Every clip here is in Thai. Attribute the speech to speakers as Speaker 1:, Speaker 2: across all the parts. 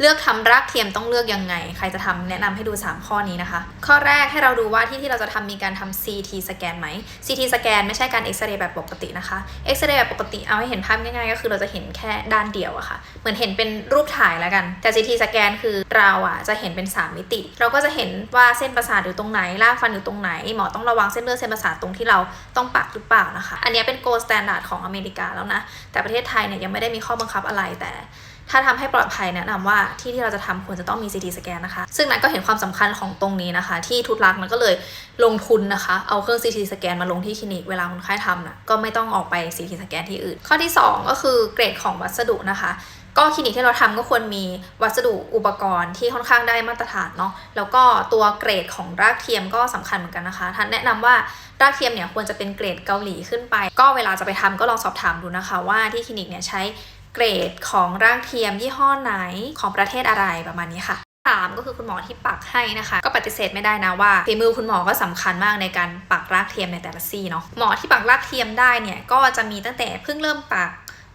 Speaker 1: เลือกทำรากเทียมต้องเลือกยังไง ใครจะทำแนะนำให้ดู 3 ข้อนี้นะคะ ข้อแรกให้เราดูว่าที่ที่เราจะทำมีการทำ CT สแกนไหม CT สแกนไม่ใช่การเอ็กซเรย์แบบปกตินะคะ เอ็กซเรย์แบบปกติเอาให้เห็นภาพง่ายๆ ก็คือเราจะเห็นแค่ด้านเดียวอะค่ะ เหมือนเห็นเป็นรูปถ่ายแล้วกัน แต่ CT สแกนคือเราอะจะเห็นเป็น 3 มิติ เราก็จะเห็นว่าเส้นประสาทอยู่ตรงไหน รากฟันอยู่ตรงไหน หมอต้องระวังเส้นเลือดเส้นประสาทตรงที่เราต้องปักหรือเปล่านะคะ อันนี้เป็น gold standard ของอเมริกาแล้วนะ แต่ประเทศไทยเนี่ยยังไม่ได้มีข้อบังคับอะไรแต่ถ้าทำให้ปลอดภัยแนะนำว่าที่ที่เราจะทำควรจะต้องมี CT สแกนนะคะ ซึ่งนั้นก็เห็นความสำคัญของตรงนี้นะคะ ที่ทุตลักมันก็เลยลงทุนนะคะ เอาเครื่อง CT สแกนมาลงที่คลินิกเวลาคนไข้ทำนะก็ไม่ต้องออกไป CT สแกนที่อื่น ข้อที่ 2 ก็คือเกรดของวัสดุนะคะก็คลินิกที่เราทำก็ควรมีวัสดุอุปกรณ์ที่ค่อนข้างได้มาตรฐานเนาะแล้วก็ตัวเกรดของรากเทียมก็สำคัญเหมือนกันนะคะท่านแนะนำว่ารากเทียมเนี่ยควรจะเป็นเกรดเกาหลีขึ้นไป ก็เวลาจะไปทำก็ลองสอบถามดูนะคะ ว่าที่คลินิกเนี่ยใช้ เกรดของร่างเทียมยี่ห้อไหนของประเทศอะไรประมาณนี้ค่ะสามก็คือคุณหมอที่ปักให้นะคะ ก็ปฏิเสธไม่ได้นะว่าฝีมือคุณหมอก็สำคัญมากในการปักรากเทียมในแต่ละซี่เนาะหมอที่ปักรากเทียมได้เนี่ยก็จะมีตั้งแต่เพิ่งเริ่มปัก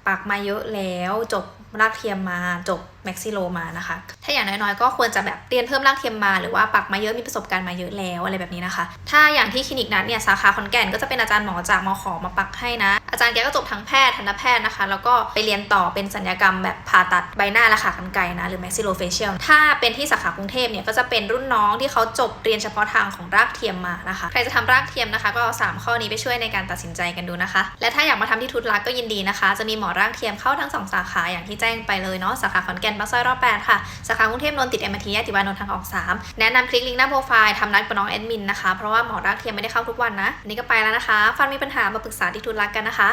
Speaker 1: ปักมาเยอะแล้วจบ รากเทียมมาจบแม็กซิโลมานะคะ ถ้าอย่างน้อยๆ ก็ควรจะแบบเรียนเพิ่มรากเทียมมาหรือว่าปักมาเยอะมีประสบการณ์มาเยอะแล้วอะไรแบบนี้นะคะ ถ้าอย่างที่คลินิกนั้นเนี่ยสาขาขอนแก่นก็จะเป็นอาจารย์หมอจากมอขอมาปักให้นะ อาจารย์แกก็จบทั้งแพทย์ทันตแพทย์นะคะ แล้วก็ไปเรียนต่อเป็นสัญญกรรมแบบผ่าตัดใบหน้าและขากรรไกรนะหรือ maxillofacial ถ้าเป็นที่สาขากรุงเทพเนี่ยก็จะเป็นรุ่นน้องที่เขาจบเรียนเฉพาะทางของรากเทียมมานะคะ ใครจะทำรากเทียมนะคะ ก็เอาสามข้อนี้ไปช่วยในการตัดสินใจกันดูนะคะ และถ้าอยากมาทำที่ทุตลักก็ยินดีนะคะ จะมีหมอรากเทียมเข้าทั้งสองสาขาอย่างที่แจ้งไปเลยเนาะสาขาขอนแก่นปากซอยรอบแปดค่ะ สาขากรุงเทพนนท์ติดเอ็มทีแยกติวานนท์ทางออก 3 แนะนำคลิกลิงก์หน้าโปรไฟล์ทำนัดกับน้องแอดมินนะคะ เพราะว่าหมอรากเทียมไม่ได้เข้าทุกวันนะอันนี้ก็ไปแล้วนะคะ ฟันมีปัญหามาปรึกษาที่ทุนรักกันนะคะ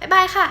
Speaker 1: บ๊ายบายค่ะ